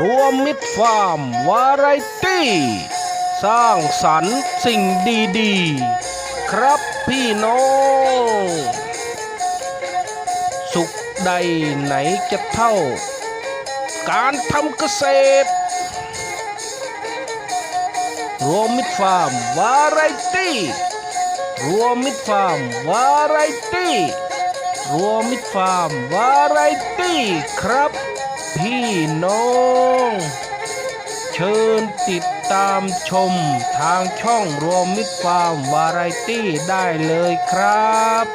รวมมิตรฟาร์มวาไรตี้ สร้างสรรค์สิ่งดีๆ ครับพี่น้อง สุขใดไหนจะเท่า การทำเกษตร รวมมิตรฟาร์มวาไรตี้รวมมิตรฟาร์มวาไรตี้รวมมิตรฟาร์มวาไรตี้ครับ พี่น้อง เชิญติดตามชมทางช่องรวมมิตรฟาร์มวาไรตี้ได้เลยครับ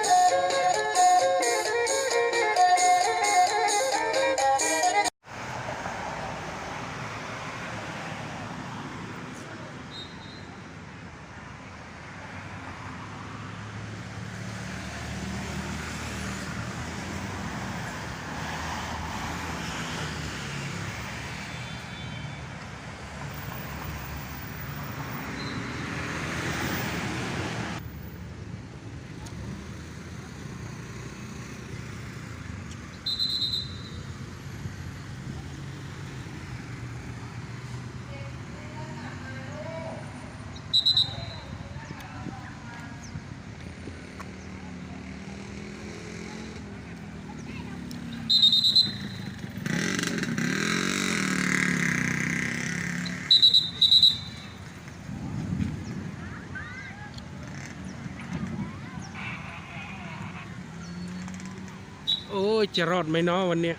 โอ้ย จะรอดไหมเนาะวันเนี้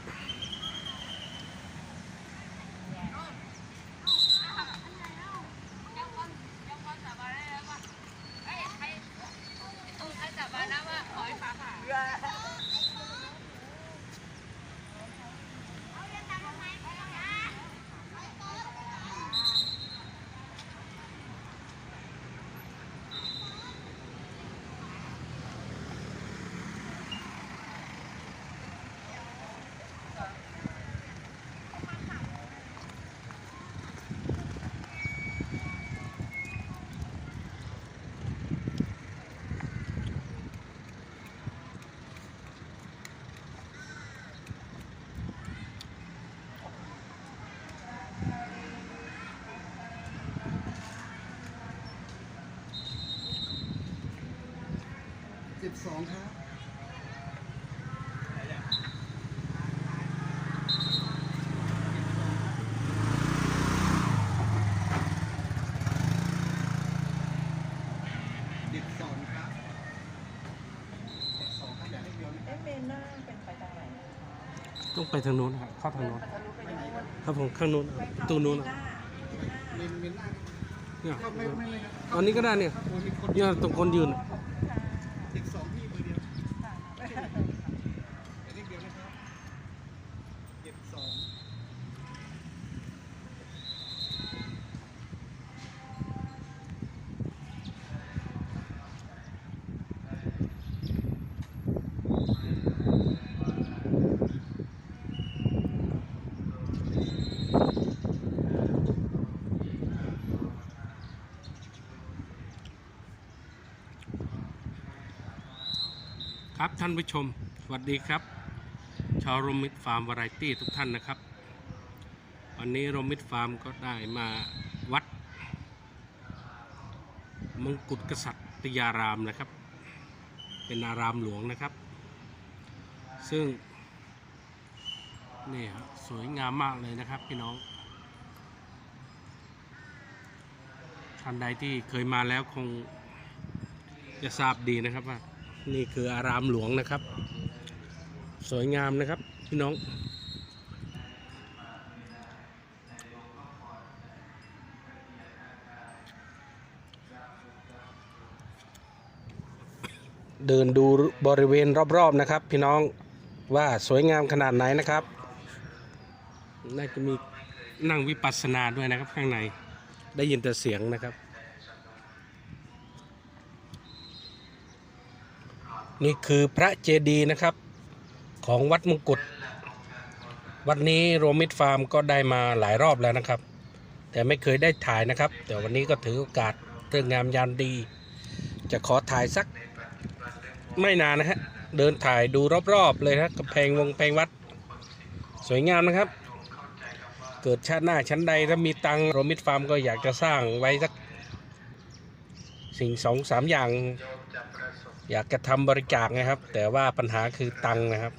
สิบสองครับสิบสองครับสิบสองครับอยากให้เดียวนะเอ๊ะเมนหน้าเป็นไปทางไหนต้องไปทางนู้นครับเข้าทางนู้นทะลุไปทางนู้นครับผมข้างนู้นประตูนู้นหอะน้าเมนเมนหน้าเนี่ยเข้าไม่ไม่เลยครับตอนนี้ก็ได้เนี่ยโอ้มีคนเนี่ยตรงคนยืนอะ Thank you. ครับท่านผู้ชม สวัสดีครับ ชาวโรมิดฟาร์มวาไรตี้ทุกท่านนะครับ วันนี้โรมิดฟาร์มก็ได้มาวัดมงกุฎกษัตริยารามนะครับ เป็นอารามหลวงนะครับ ซึ่งนี่สวยงามมากเลยนะครับพี่น้องท่านใดที่เคยมาแล้วคงจะทราบดีนะครับว่า นี่คืออารามหลวงนะครับ สวยงามนะครับพี่น้อง เดินดูบริเวณรอบๆนะครับ พี่น้องว่าสวยงามขนาดไหนนะครับ น่าจะมีนั่งวิปัสสนาด้วยนะครับข้างในได้ยินแต่เสียงนะครับ นี่คือพระเจดีย์นะครับของวัดมงกุฎวัดนี้โรมิดฟาร์มก็ได้มาหลายรอบแล้วนะครับ แต่ไม่เคยได้ถ่ายนะครับ แต่วันนี้ก็ถือโอกาสเรื่องงามยามดี จะขอถ่ายสักไม่นานนะฮะเดินถ่ายดูรอบๆเลยนะกำแพงวงแพงวัด สวยงามนะครับ เกิดชาติหน้าชั้นใดถ้ามีตังโรมิดฟาร์มก็อยากจะสร้างไว้สักสิ่งสองสามอย่าง อยากจะทำบริจาคนะครับ แต่ว่าปัญหาคือตังค์นะครับ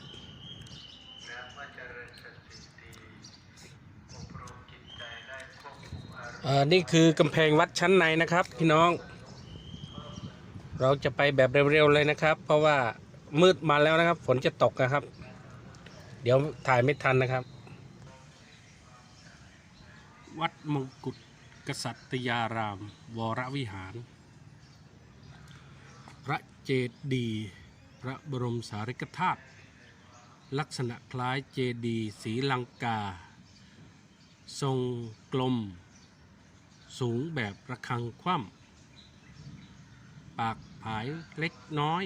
นี่คือกำแพงวัดชั้นในนะครับ พี่น้อง เราจะไปแบบเร็วๆเลยนะครับ เพราะว่ามืดมาแล้วนะครับ ฝนจะตกนะครับ เดี๋ยวถ่ายไม่ทันนะครับ วัดมงกุฎกษัตยาราม วรวิหาร พระเจดีย์พระบรมสารีริกธาตุลักษณะคล้ายเจดีย์ศรีลังกา ทรงกลม สูงแบบระฆังคว่ำปากผายเล็กน้อย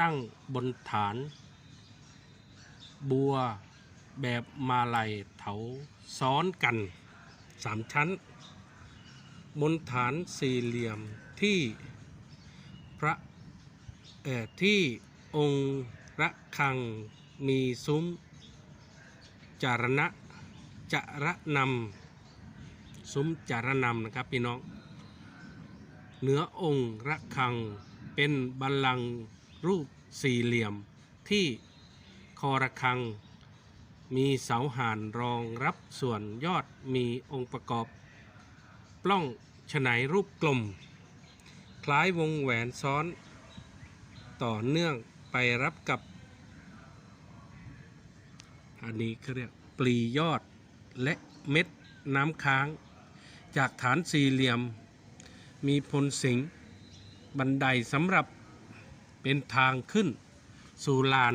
ตั้งบนฐาน บัวแบบมาลัยเถาซ้อนกันสามชั้น บนฐานสี่เหลี่ยม ที่พระที่องค์ระฆังมีซุ้มจารณะจารนำซุ้มจารนำนะครับพี่น้อง เหนือองค์ระฆังเป็นบัลลังก์รูปสี่เหลี่ยมที่คอระฆัง มีเสาหานรองรับส่วนยอดมีองค์ประกอบ ปล้องฉไนรูปกลม คล้ายวงแหวนซ้อน ต่อเนื่องไปรับกับ อันนี้เขาเรียกปลียอดและเม็ดน้ำค้าง จากฐานสี่เหลี่ยม มีพลสิงบันไดสำหรับเป็นทางขึ้น สู่ลาน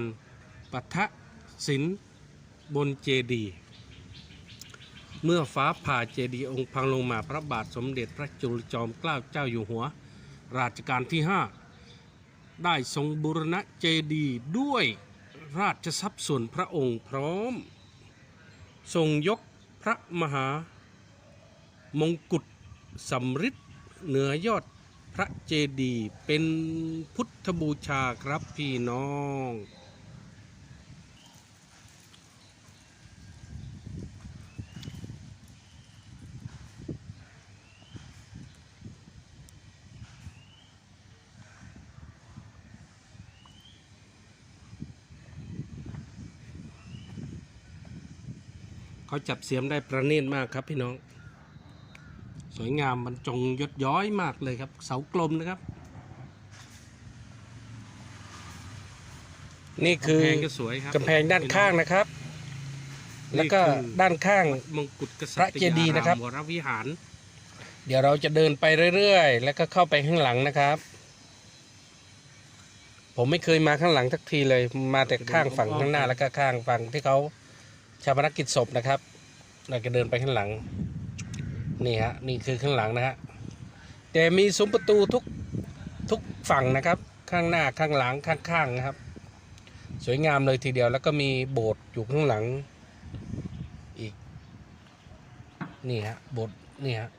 ปัทะศิลบนเจดีย์เมื่อฟ้าผ่าเจดีย์องค์พังลงมาพระบาทสมเด็จพระจุลจอมเกล้าเจ้าอยู่หัว ราชการที่ 5 ได้ทรงบูรณะเจดีย์ด้วยราชทรัพย์ส่วนพระองค์พร้อม ทรงยกพระมหามงกุฎสำริดเหนือยอดพระเจดีย์เป็นพุทธบูชาครับพี่น้อง เขาจับเสียมได้ประณีตมากครับพี่น้อง สวยงามบรรจงยศย้อยมากเลยครับ เสากลมนะครับ นี่คือกำแพงก็สวยครับกำแพงด้านข้างนะครับ แล้วก็นี่คือด้านข้างมงกุฎกษัตพระเจดีย์นะครับวรวิหาร เดี๋ยวเราจะเดินไปเรื่อยๆ แล้วก็เข้าไปข้างหลังนะครับผมไม่เคยมาข้างหลังทักทีเลย มาแต่ข้างฝั่งข้างหน้าแล้วก็ข้างฝั่งที่เขา ชาปนกิจศพนะครับ เราจะเดินไปข้างหลัง นี่ฮะ นี่คือข้างหลังนะฮะ แต่มีซุ้มประตูทุกทุกฝั่งนะครับ ข้างหน้าข้างหลังข้างๆนะครับ สวยงามเลยทีเดียว แล้วก็มีโบสถ์อยู่ข้างหลังอีก นี่ฮะ โบสถ์นี่ฮะ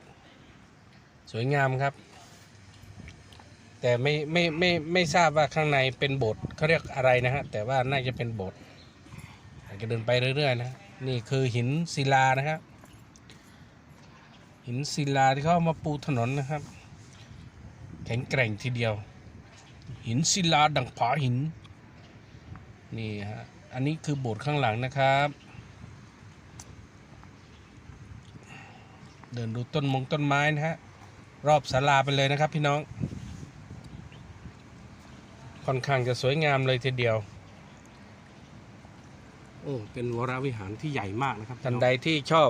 สวยงามครับ แต่ไม่ไม่ไม่ไม่ทราบว่าข้างในเป็นโบสถ์เขาเรียกอะไรนะฮะ แต่ว่าน่าจะเป็นโบสถ์ จะเดินไปเรื่อยๆนะนี่คือหินศิลานะครับ หินศิลาที่เขาเอามาปูถนนนะครับ แข็งแกร่งทีเดียว หินศิลาดังผาหินนี่ฮะอันนี้คือโบสถ์ข้างหลังนะครับ เดินดูต้นมงต้นไม้นะฮะรอบศาลาไปเลยนะครับพี่น้อง ค่อนข้างจะสวยงามเลยทีเดียว อ้เป็นวรวิหารที่ใหญ่มากนะครับท่านใดที่ชอบ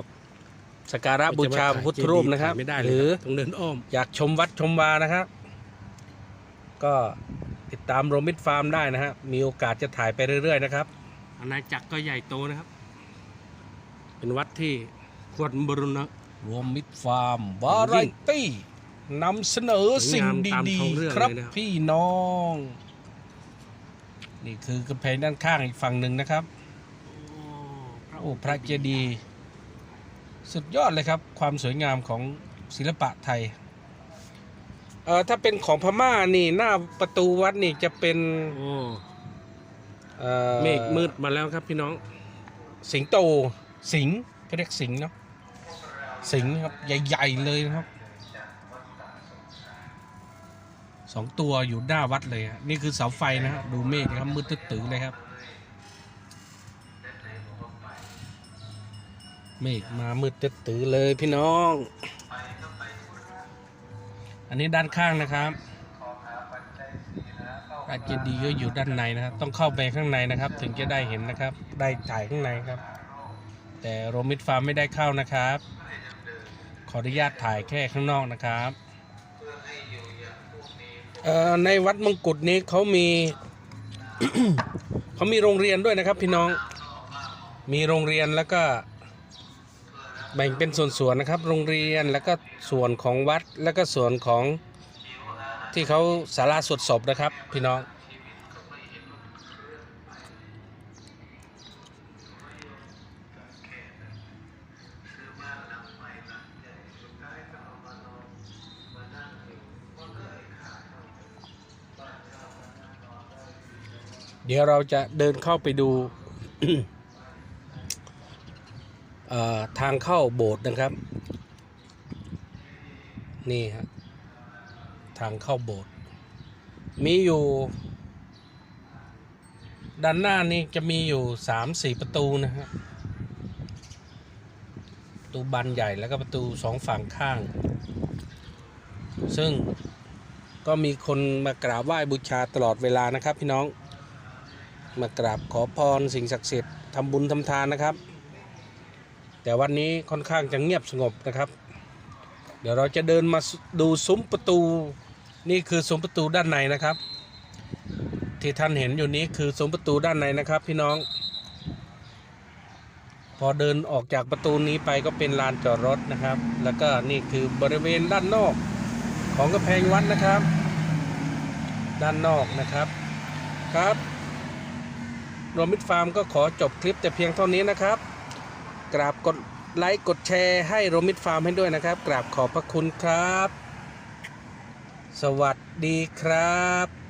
สกการะบูชาพระพุทธรูปนะครับไม่ได้หเลรืยอต้องเดินอ้อมอยากชมวัดชมวานะครับ ก็ติดตามโรมิดฟาร์มได้นะฮะมีโอกาสจะถ่ายไปเรื่อย ๆ นะครับอาณาจักรก็ใหญ่โตนะครับ เป็นวัดที่ควรบรุณะรวมมิตรฟาร์มวาไรตี้นำเสนอสิ่งสวยงามตามดีท้องเรื่องๆครับเลยนะครับพี่น้อง นี่คือกำแพงด้านข้างอีกฝั่งหนึ่งนะครับ โอ้พระเจดีย์สุดยอดเลยครับ ความสวยงามของศิลปะไทยเอ่อถ้าเป็นของพม่านี่หน้าประตูวัดนี่จะเป็นโอ้เอ่อเมฆมืดมาแล้วครับพี่น้อง สิงโตสิงห์ก็เรียกสิงห์เนาะสิงห์ครับใหญ่ๆเลยนะครับสองตัวอยู่หน้าวัดเลยฮะนี่คือเสาไฟนะฮะดูเมฆนะครับมืดตื้อๆเลยครับ เมฆมามืดตื้อเลยพี่น้อง อันนี้ด้านข้างนะครับอาจจะดีก็อยู่ด้านในนะครับ ต้องเข้าไปข้างในนะครับ ถึงจะได้เห็นนะครับ ได้ถ่ายข้างในครับ แต่โรมิดฟาร์มไม่ได้เข้านะครับ ขออนุญาตถ่ายแค่ข้างนอกนะครับในวัดมงกุฎนี้เขามีเขามีโรงเรียนด้วยนะครับ พี่น้อง มีโรงเรียนแล้วก็ แบ่งเป็นส่วนๆนะครับ โรงเรียนแล้วก็ส่วนของวัดแล้วก็ส่วนของที่เขาศาลาสวดศพนะครับ พี่น้อง เดี๋ยวเราจะเดินเข้าไปดู ทางเข้าโบสถ์นะครับ นี่ฮะทางเข้าโบสถ์มีอยู่ ด้านหน้านี่จะมีอยู่สามสี่ประตูนะฮะประตูบานใหญ่แล้วก็ประตูสองฝั่งข้าง ซึ่งก็มีคนมากราบไหว้บูชาตลอดเวลานะครับพี่น้อง มากราบขอพรสิ่งศักดิ์สิทธิ์ทำบุญทำทานนะครับ แต่วันนี้ค่อนข้างจะเงียบสงบนะครับ เดี๋ยวเราจะเดินมาดูซุ้มประตู นี่คือซุ้มประตูด้านในนะครับ ที่ท่านเห็นอยู่นี้คือซุ้มประตูด้านในนะครับ พี่น้อง พอเดินออกจากประตูนี้ไปก็เป็นลานจอดรถนะครับ แล้วก็นี่คือบริเวณด้านนอกของกำแพงวัดนะครับ ด้านนอกนะครับครับโรมิดฟาร์มก็ขอจบคลิปแต่เพียงเท่านี้นะครับ กราบกดไลค์กดแชร์ให้โรมิดฟาร์มให้ด้วยนะครับ กราบขอบพระคุณครับ สวัสดีครับ